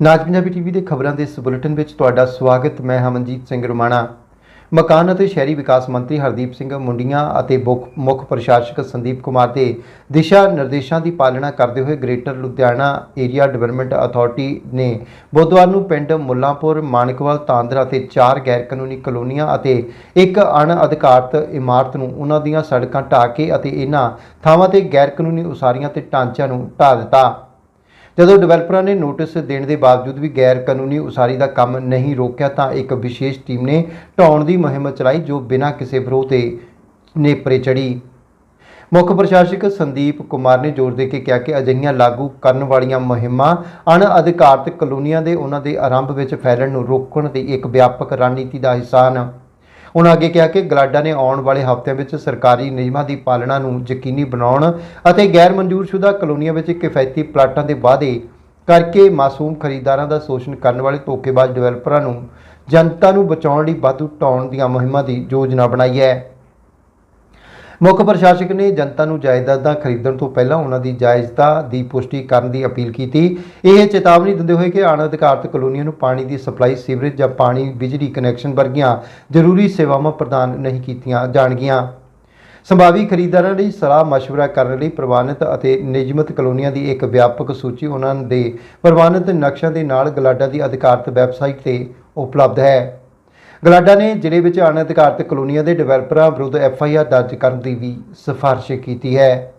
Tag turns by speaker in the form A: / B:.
A: ਨਾਜ Punjabi TV ਦੇ ਖਬਰਾਂ ਦੇ ਇਸ ਬੁਲੇਟਿਨ ਵਿੱਚ ਤੁਹਾਡਾ ਸਵਾਗਤ, ਮੈਂ ਹਮਨਜੀਤ ਸਿੰਘ ਰਮਾਣਾ। ਮਕਾਨ ਅਤੇ ਸ਼ਹਿਰੀ ਵਿਕਾਸ ਮੰਤਰੀ ਹਰਦੀਪ ਸਿੰਘ ਮੁੰਡੀਆਂ ਅਤੇ ਮੁੱਖ ਮੁੱਖ ਪ੍ਰਸ਼ਾਸਕ ਸੰਦੀਪ ਕੁਮਾਰ ਦੇ ਦਿਸ਼ਾ ਨਿਰਦੇਸ਼ਾਂ ਦੀ ਪਾਲਣਾ ਕਰਦੇ ਹੋਏ greater Ludhiana area development authority ਨੇ ਬੁੱਧਵਾਰ ਨੂੰ ਪਿੰਡ ਮੁੱਲਾਂਪੁਰ, ਮਾਨਕਵਾਲ, ਤਾਂਦਰ ਅਤੇ ਚਾਰ ਗੈਰ ਕਾਨੂੰਨੀ ਕਲੋਨੀਆਂ ਅਤੇ ਇੱਕ ਅਣਅਧਿਕਾਰਤ ਇਮਾਰਤ ਨੂੰ ਉਹਨਾਂ ਦੀਆਂ ਸੜਕਾਂ ਢਾਹ ਕੇ ਅਤੇ ਇਹਨਾਂ ਥਾਵਾਂ ਤੇ ਗੈਰ ਕਾਨੂੰਨੀ ਉਸਾਰੀਆਂ ਤੇ ਢਾਂਚਿਆਂ ਨੂੰ ਢਾਹ ਦਿੱਤਾ। ਜਦੋਂ ਡਿਵੈਲਪਰਾਂ ਨੇ ਨੋਟਿਸ ਦੇਣ ਦੇ ਬਾਵਜੂਦ ਵੀ ਗੈਰ ਕਾਨੂੰਨੀ ਉਸਾਰੀ ਦਾ ਕੰਮ ਨਹੀਂ ਰੋਕਿਆ, ਤਾਂ ਇੱਕ ਵਿਸ਼ੇਸ਼ ਟੀਮ ਨੇ ਢਾਉਣ ਦੀ ਮੁਹਿੰਮ ਚਲਾਈ, ਜੋ ਬਿਨਾਂ ਕਿਸੇ ਵਿਰੋਧ ਦੇ ਨੇਪਰੇ ਚੜੀ ਮੁੱਖ ਪ੍ਰਸ਼ਾਸਕ ਸੰਦੀਪ ਕੁਮਾਰ ਨੇ ਜ਼ੋਰ ਦੇ ਕੇ ਕਿਹਾ ਕਿ ਅਜਿਹੀਆਂ ਲਾਗੂ ਕਰਨ ਵਾਲੀਆਂ ਮੁਹਿੰਮਾਂ ਅਣ ਅਧਿਕਾਰਤ ਕਲੋਨੀਆਂ ਦੇ ਉਹਨਾਂ ਦੇ ਆਰੰਭ ਵਿੱਚ ਫੈਲਣ ਨੂੰ ਰੋਕਣ ਦੀ ਇੱਕ ਵਿਆਪਕ ਰਣਨੀਤੀ ਦਾ ਹਿੱਸਾ ਹਨ। ਉਹਨਾਂ ਅੱਗੇ ਕਿਹਾ ਕਿ ਗਲਾਡਾ ਨੇ ਆਉਣ ਵਾਲੇ ਹਫ਼ਤਿਆਂ ਵਿੱਚ ਸਰਕਾਰੀ ਨਿਯਮਾਂ ਦੀ ਪਾਲਣਾ ਨੂੰ ਯਕੀਨੀ ਬਣਾਉਣ ਅਤੇ ਗੈਰ ਮਨਜ਼ੂਰਸ਼ੁਦਾ ਕਲੋਨੀਆਂ ਵਿੱਚ ਕਿਫਾਇਤੀ ਪਲਾਟਾਂ ਦੇ ਵਾਅਦੇ ਕਰਕੇ ਮਾਸੂਮ ਖਰੀਦਦਾਰਾਂ ਦਾ ਸ਼ੋਸ਼ਣ ਕਰਨ ਵਾਲੇ ਧੋਖੇਬਾਜ਼ ਡਿਵੈਲਪਰਾਂ ਨੂੰ ਜਨਤਾ ਨੂੰ ਬਚਾਉਣ ਲਈ ਵਾਧੂ ਢਾਉਣ ਦੀਆਂ ਮੁਹਿੰਮਾਂ ਦੀ ਯੋਜਨਾ ਬਣਾਈ ਹੈ। ਮੁੱਖ ਪ੍ਰਸ਼ਾਸਕ ਨੇ ਜਨਤਾ ਨੂੰ ਜਾਇਦਾਦਾਂ ਖਰੀਦਣ ਤੋਂ ਪਹਿਲਾਂ ਉਹਨਾਂ ਦੀ ਜਾਇਜ਼ਤਾ ਦੀ ਪੁਸ਼ਟੀ ਕਰਨ ਦੀ ਅਪੀਲ ਕੀਤੀ ਇਹ ਚੇਤਾਵਨੀ ਦਿੰਦੇ ਹੋਏ ਕਿ ਅਣਅਧਿਕਾਰਤ ਕਲੋਨੀਆਂ ਨੂੰ ਪਾਣੀ ਦੀ ਸਪਲਾਈ ਸੀਵਰੇਜ ਜਾਂ ਪਾਣੀ ਬਿਜਲੀ ਕਨੈਕਸ਼ਨ ਵਰਗੀਆਂ ਜ਼ਰੂਰੀ ਸੇਵਾਵਾਂ ਪ੍ਰਦਾਨ ਨਹੀਂ ਕੀਤੀਆਂ ਜਾਣਗੀਆਂ ਸੰਭਾਵੀ ਖਰੀਦਦਾਰਾਂ ਲਈ ਸਲਾਹ مشورہ ਕਰਨ ਲਈ ਪ੍ਰਵਾਨਿਤ ਅਤੇ ਨਿਯਮਿਤ ਕਲੋਨੀਆਂ ਦੀ ਇੱਕ ਵਿਆਪਕ ਸੂਚੀ ਉਹਨਾਂ ਦੇ ਪ੍ਰਵਾਨਿਤ ਨਕਸ਼ਿਆਂ ਦੇ ਨਾਲ ਗਲਾਡਾ ਦੀ ਅਧਿਕਾਰਤ ਵੈਬਸਾਈਟ ਤੇ ਉਪਲਬਧ ਹੈ ਗਲਾਡਾ ਨੇ ਜ਼ਿਲ੍ਹੇ ਵਿੱਚ ਅਣਅਧਿਕਾਰਤ ਕਲੋਨੀਆਂ ਦੇ ਡਿਵੈਲਪਰਾਂ ਵਿਰੁੱਧ ਐਫ ਆਈ ਆਰ ਦਰਜ ਕਰਨ ਦੀ ਵੀ ਸਿਫਾਰਿਸ਼ ਕੀਤੀ ਹੈ।